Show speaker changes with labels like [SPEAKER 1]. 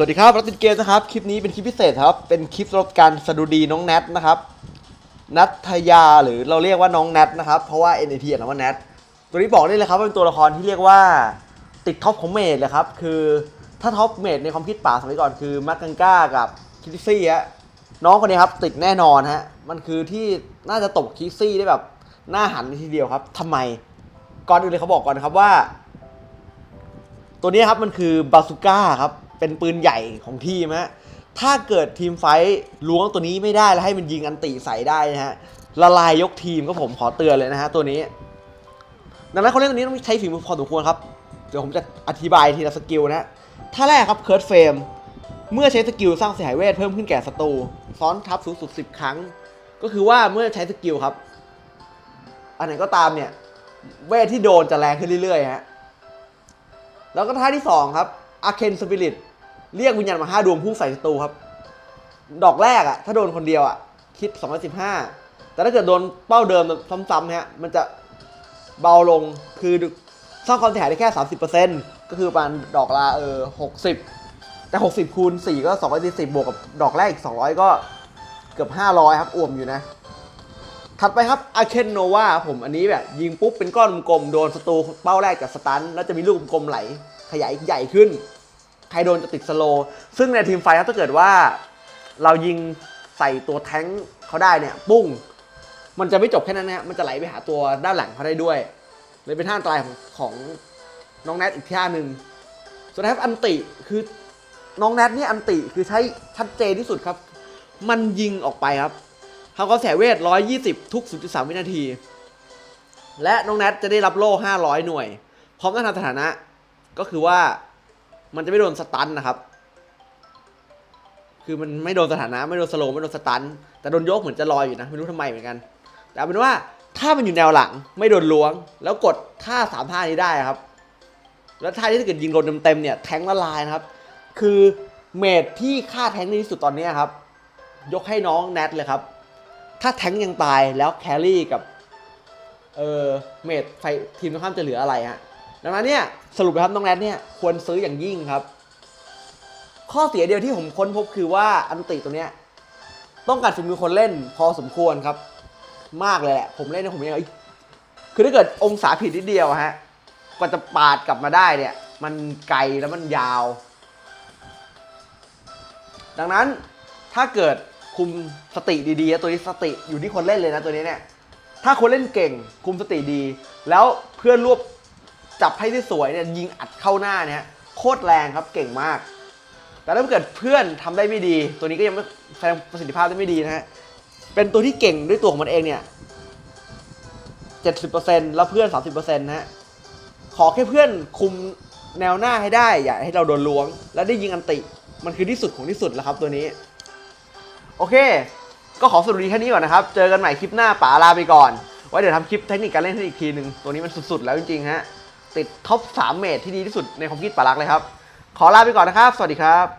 [SPEAKER 1] สวัสดีครับรัติดเกมนะครับ คลิปนี้เป็นคลิปพิเศษครับ เป็นคลิปสำหรับการสะดุดีน้องแนทนะครับ นัทยาหรือเราเรียกว่าน้องแนทนะครับ เพราะว่า NAT อ่านว่าแนท ตัวนี้บอกได้เลยครับว่าเป็นตัวละครที่เรียกว่าติดท็อปของเมดเลยครับ คือถ้าท็อปเมดในความคิดป่าสมัยก่อนคือมาร์กังก้ากับคิตซี่ฮะ น้องคนนี้ครับติดแน่นอนฮะ มันคือที่น่าจะตบคิตซี่ได้แบบหน้าหันทีเดียวครับทำไม ก่อนอื่นเลยเขาบอกก่อนนะครับว่า ตัวนี้ครับมันคือบาซูก้าครับ เป็นปืนใหญ่ของทีมฮะถ้าเกิดทีมไฟท์ล้วงตัวนี้ไม่ได้แล้วให้มันยิงอันติใส่ได้นะฮะละลายยกทีมก็ผมขอเตือนเลยนะฮะตัวนี้ดังนั้นเขาเล่นตัวนี้ต้องใช้ฝีมือพอสมควรครับ เดี๋ยวผมจะอธิบายทีละสกิลนะฮะถ้าแรกครับเคิร์ดเฟรมเมื่อใช้สกิลสร้างเสียหายเวทเพิ่มขึ้นแก่ศัตรูซ้อนทับสูงสุด 10 ครั้ง ก็คือว่าเมื่อใช้สกิลครับ อันไหนก็ตามเนี่ยเวทที่โดนจะแรงขึ้นเรื่อยๆฮะแล้วก็ท่าที่ 2 ครับอาเคนสปิริต เรียกวิญญาณมาห้าดวงพุ่งใส่ศัตรูครับ ดอกแรกอะถ้าโดนคนเดียวอะคิด 215 แต่ถ้าเกิดโดนเป้าเดิมซ้ำๆฮะมันจะเบาลงคือสร้างความเสียหายได้แค่ 30%ก็คือประมาณดอกละเออ60 แต่ 60คูณ4ก็240บวกกับดอกแรกอีก 200 ก็เกือบ 500 ครับอ่วมอยู่นะ ถัดไปครับอาเคนโนวาผมอันนี้แบบ ยิงปุ๊บเป็นก้อนกลมโดนศัตรูเป้าแรกจากสตัน แล้วจะมีลูกกลมไหลขยายใหญ่ขึ้น ใครโดนจะติดสโลว์ซึ่งในทีมไฟครับถ้าเกิดว่าเรายิงใส่ตัวแท้งเขาได้เนี่ย ปุ้ง มันจะไม่จบแค่นั้นนะฮะมันจะไหลไปหาตัวด้านหลังเขาได้ด้วย เลยเป็นท่าอันตรายของของน้องแนทอีกท่าหนึ่งส่วนนะครับอันติคือน้องแนทเนี่ยอันติคือใช้ชัดเจนที่สุดครับ มันยิงออกไปครับเขาก็แสเวท 120 ทุก 0.3 วินาที และน้องแนทจะได้รับโล่ 500 หน่วย พร้อมทั้งทำสถานะก็คือว่า มันจะไม่โดนสตันนะครับ คือมันไม่โดนสถานะไม่โดนสโลว์ไม่โดนสตัน แต่โดนยกเหมือนจะลอยอยู่นะ ไม่รู้ทำไมเหมือนกัน แต่เป็นว่าถ้ามันอยู่แนวหลังไม่โดนล้วง แล้วกดท่าสามท่านี้ได้ครับ แล้วท่าที่ถ้าเกิดยิงโดนเต็มๆเนี่ยแทงละลายนะครับ คือเมดที่ฆ่าแทงได้ที่สุดตอนนี้ครับ ยกให้น้องแนทเลยครับ ถ้าแทงยังตายแล้วแครี่กับเออเมดไฟทีมตรงข้ามจะเหลืออะไรฮะ ดังนั้นเนี่ยสรุปนะครับน้องแนทเนี่ยควรซื้ออย่างยิ่งครับ ข้อเสียเดียวที่ผมค้นพบคือว่าอันติตัวเนี้ยต้องการฝีมือคนเล่นพอสมควรครับ มากเลยแหละผมเล่นนี่ยผมยังเอ้ยคือถ้าเกิดองศาผิดนิดเดียวฮะกว่าจะปาดกลับมาได้เนี่ย มันไกลแล้วมันยาว ดังนั้นถ้าเกิดคุมสติดีๆ ตัวนี้สติอยู่ที่คนเล่นเลยนะตัวนี้เนี่ยถ้าคนเล่นเก่งคุมสติดี แล้วเพื่อนรวบ จับให้ที่สวยเนี่ยยิงอัดเข้าหน้าเนี่ยโคตรแรงครับเก่งมาก แต่ถ้าเกิดเพื่อนทำได้ไม่ดี ตัวนี้ก็ยังไม่แสดงประสิทธิภาพได้ไม่ดีนะฮะเป็นตัวที่เก่งด้วยตัวของมันเองเนี่ย70%แล้วเพื่อน30%นต์นะฮะขอแค่เพื่อนคุมแนวหน้าให้ได้ อย่าให้เราโดนล้วง แล้วได้ยิงอันติ มันคือที่สุดของที่สุดแล้วครับตัวนี้ โอเค ก็ขอสรุปดีแค่นี้ก่อนนะครับ เจอกันใหม่คลิปหน้าป๋าลาไปก่อน ไว้เดี๋ยวทำคลิปเทคนิคการเล่นให้อีกทีหนึ่งตัวนี้มันสุดๆแล้วจริงๆฮะ ติดท็อป 3 เมทที่ดีที่สุดในความคิดปารักเลยครับ ขอลาไปก่อนนะครับ สวัสดีครับ